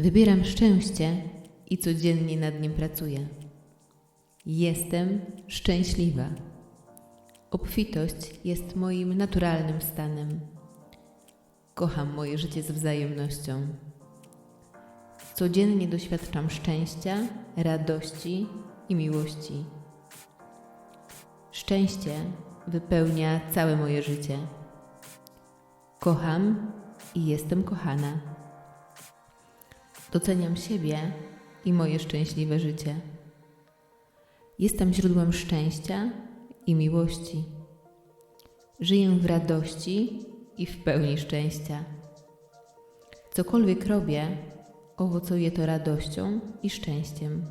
Wybieram szczęście i codziennie nad nim pracuję. Jestem szczęśliwa. Obfitość jest moim naturalnym stanem. Kocham moje życie z wzajemnością. Codziennie doświadczam szczęścia, radości i miłości. Szczęście wypełnia całe moje życie. Kocham i jestem kochana. Doceniam siebie i moje szczęśliwe życie. Jestem źródłem szczęścia i miłości. Żyję w radości i w pełni szczęścia. Cokolwiek robię, owocuje to radością i szczęściem.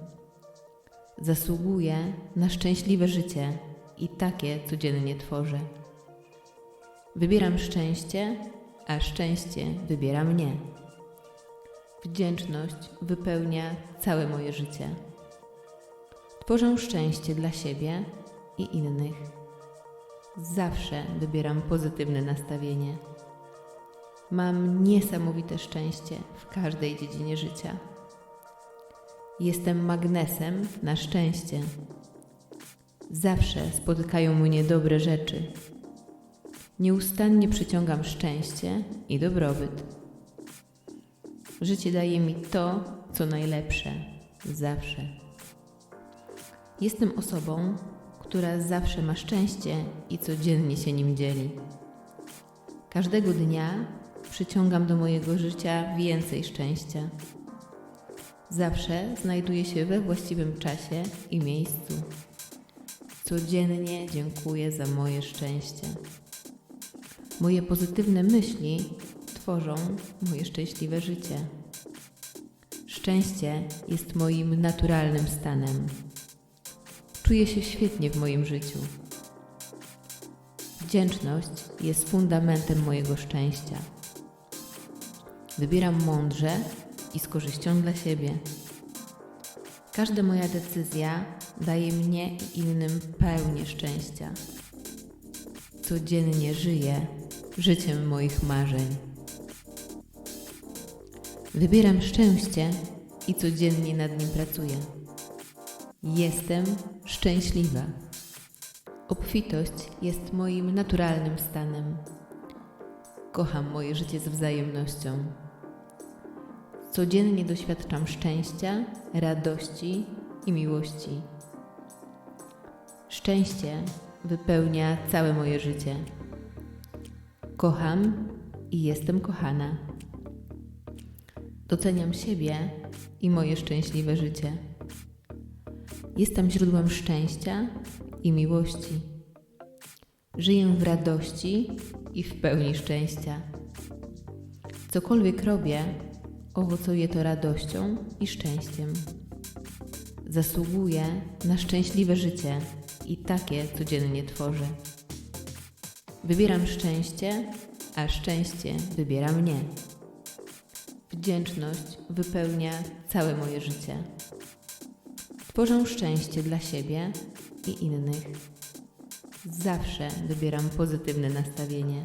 Zasługuję na szczęśliwe życie i takie codziennie tworzę. Wybieram szczęście, a szczęście wybiera mnie. Wdzięczność wypełnia całe moje życie. Tworzę szczęście dla siebie i innych. Zawsze wybieram pozytywne nastawienie. Mam niesamowite szczęście w każdej dziedzinie życia. Jestem magnesem na szczęście. Zawsze spotykają mnie dobre rzeczy. Nieustannie przyciągam szczęście i dobrobyt. Życie daje mi to, co najlepsze, zawsze. Jestem osobą, która zawsze ma szczęście i codziennie się nim dzieli. Każdego dnia przyciągam do mojego życia więcej szczęścia. Zawsze znajduję się we właściwym czasie i miejscu. Codziennie dziękuję za moje szczęście. Moje pozytywne myśli tworzą moje szczęśliwe życie. Szczęście jest moim naturalnym stanem. Czuję się świetnie w moim życiu. Wdzięczność jest fundamentem mojego szczęścia. Wybieram mądrze i z korzyścią dla siebie. Każda moja decyzja daje mnie i innym pełnię szczęścia. Codziennie żyję życiem moich marzeń. Wybieram szczęście i codziennie nad nim pracuję. Jestem szczęśliwa. Obfitość jest moim naturalnym stanem. Kocham moje życie z wzajemnością. Codziennie doświadczam szczęścia, radości i miłości. Szczęście wypełnia całe moje życie. Kocham i jestem kochana. Doceniam siebie i moje szczęśliwe życie. Jestem źródłem szczęścia i miłości. Żyję w radości i w pełni szczęścia. Cokolwiek robię, owocuje to radością i szczęściem. Zasługuję na szczęśliwe życie i takie codziennie tworzę. Wybieram szczęście, a szczęście wybiera mnie. Wdzięczność wypełnia całe moje życie. Tworzę szczęście dla siebie i innych. Zawsze wybieram pozytywne nastawienie.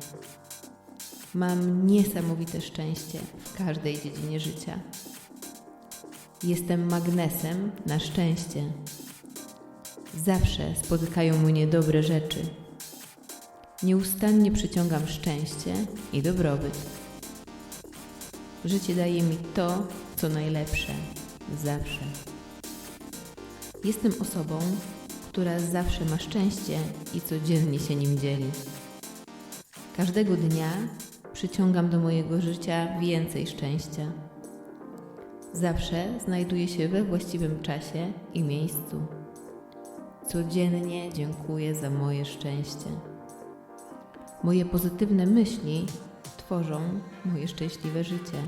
Mam niesamowite szczęście w każdej dziedzinie życia. Jestem magnesem na szczęście. Zawsze spotykają mnie dobre rzeczy. Nieustannie przyciągam szczęście i dobrobyt. Życie daje mi to, co najlepsze, zawsze. Jestem osobą, która zawsze ma szczęście i codziennie się nim dzieli. Każdego dnia przyciągam do mojego życia więcej szczęścia. Zawsze znajduję się we właściwym czasie i miejscu. Codziennie dziękuję za moje szczęście. Moje pozytywne myśli tworzą moje szczęśliwe życie.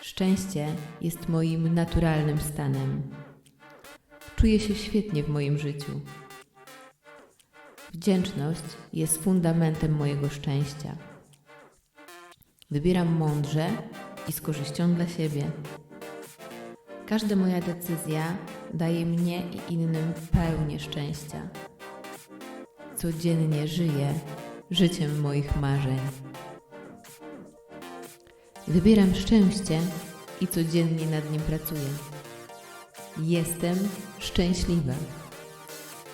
Szczęście jest moim naturalnym stanem. Czuję się świetnie w moim życiu. Wdzięczność jest fundamentem mojego szczęścia. Wybieram mądrze i z korzyścią dla siebie. Każda moja decyzja daje mnie i innym pełnię szczęścia. Codziennie żyję życiem moich marzeń. Wybieram szczęście i codziennie nad nim pracuję. Jestem szczęśliwa.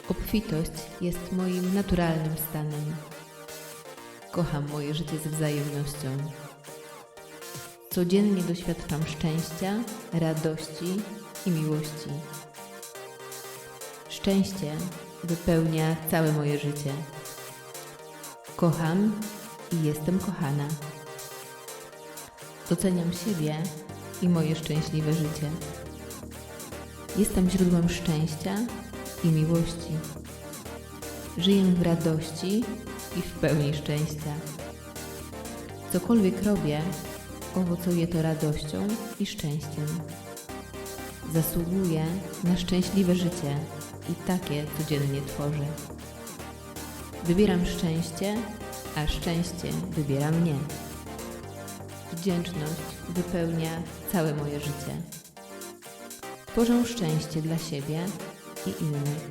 Obfitość jest moim naturalnym stanem. Kocham moje życie z wzajemnością. Codziennie doświadczam szczęścia, radości i miłości. Szczęście wypełnia całe moje życie. Kocham i jestem kochana. Doceniam siebie i moje szczęśliwe życie. Jestem źródłem szczęścia i miłości. Żyję w radości i w pełni szczęścia. Cokolwiek robię, owocuje to radością i szczęściem. Zasługuję na szczęśliwe życie i takie codziennie tworzę. Wybieram szczęście, a szczęście wybiera mnie. Wdzięczność wypełnia całe moje życie. Tworzę szczęście dla siebie i innych.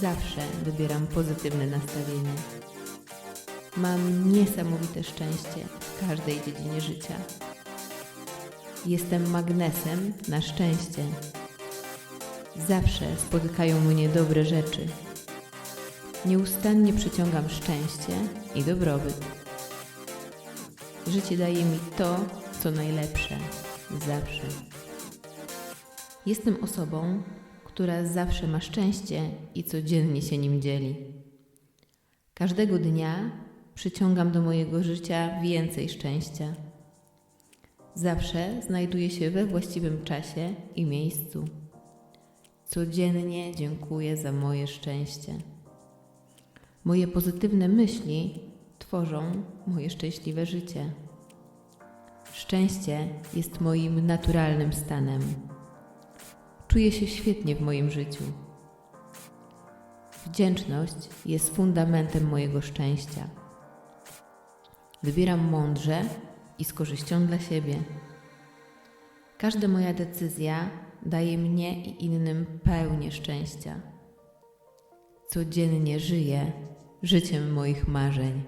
Zawsze wybieram pozytywne nastawienie. Mam niesamowite szczęście w każdej dziedzinie życia. Jestem magnesem na szczęście. Zawsze spotykają mnie dobre rzeczy. Nieustannie przyciągam szczęście i dobrobyt. Życie daje mi to, co najlepsze, zawsze. Jestem osobą, która zawsze ma szczęście i codziennie się nim dzieli. Każdego dnia przyciągam do mojego życia więcej szczęścia. Zawsze znajduję się we właściwym czasie i miejscu. Codziennie dziękuję za moje szczęście. Moje pozytywne myśli tworzą moje szczęśliwe życie. Szczęście jest moim naturalnym stanem. Czuję się świetnie w moim życiu. Wdzięczność jest fundamentem mojego szczęścia. Wybieram mądrze i z korzyścią dla siebie. Każda moja decyzja daje mnie i innym pełnię szczęścia. Codziennie żyję życiem moich marzeń.